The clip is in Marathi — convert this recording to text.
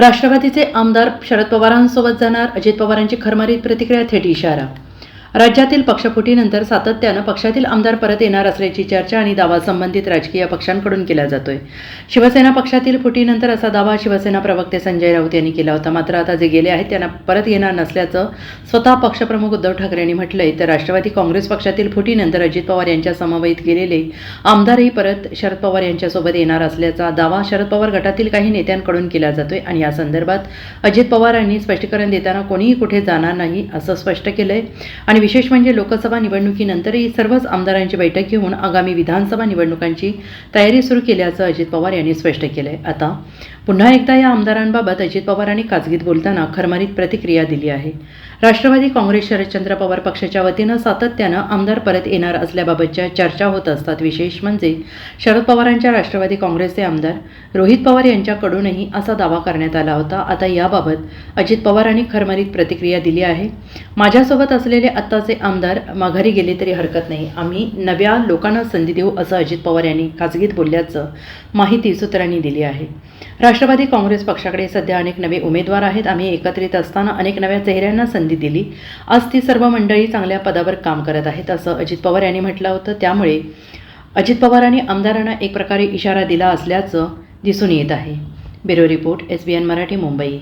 राष्ट्रवादीचे आमदार शरद पवारांसोबत जाणार अजित पवारांची खरमारी प्रतिक्रिया थेट इशारा राज्यातील पक्षफुटीनंतर सातत्यानं पक्षातील आमदार परत येणार असल्याची चर्चा आणि दावा संबंधित राजकीय पक्षांकडून केला जातोय. शिवसेना पक्षातील फुटीनंतर असा दावा शिवसेना प्रवक्ते संजय राऊत यांनी केला होता. मात्र आता जे गेले आहेत त्यांना परत येणार नसल्याचं स्वतः पक्षप्रमुख उद्धव ठाकरे यांनी म्हटलंय. तर राष्ट्रवादी काँग्रेस पक्षातील फुटीनंतर अजित पवार यांच्या समवेत गेलेले आमदारही परत शरद पवार यांच्यासोबत येणार असल्याचा दावा शरद पवार गटातील काही नेत्यांकडून केला जातोय आणि या संदर्भात अजित पवारांनी स्पष्टीकरण देताना कोणीही कुठे जाणार नाही असं स्पष्ट केलंय. आणि विशेष म्हणजे लोकसभा निवडणुकीनंतरही सर्वच आमदारांची बैठक घेऊन आगामी विधानसभा निवडणुकांची तयारी सुरू केल्याचं अजित पवार यांनी स्पष्ट केलंय. आता पुन्हा एकदा या आमदारांबाबत अजित पवारांनी खाजगीत बोलताना खरमरीत प्रतिक्रिया दिली आहे. राष्ट्रवादी काँग्रेस शरदचंद्र पवार पक्षाच्या वतीनं सातत्यानं आमदार परत येणार असल्याबाबतच्या चर्चा होत असतात. विशेष म्हणजे शरद पवारांच्या राष्ट्रवादी काँग्रेसचे आमदार रोहित पवार यांच्याकडूनही असा दावा करण्यात आला होता. आता याबाबत अजित पवारांनी खरमरीत प्रतिक्रिया दिली आहे. माझ्यासोबत असलेले आत्ताचे आमदार माघारी गेले तरी हरकत नाही. आम्ही नव्या लोकांना संधी देऊ असं अजित पवार यांनी खाजगीत बोलल्याचं माहिती सूत्रांनी दिली आहे. राष्ट्रवादी काँग्रेस पक्षाकडे सध्या अनेक नवे उमेदवार आहेत. आम्ही एकत्रित असताना अनेक नव्या चेहऱ्यांना संधी दिली. आज ती सर्व मंडळी चांगल्या पदावर काम करत आहेत असं अजित पवार यांनी म्हटलं होतं. त्यामुळे अजित पवारांनी आमदारांना एक प्रकारे इशारा दिला असल्याचं दिसून येत आहे. Bureau report S B N Marathi Mumbai.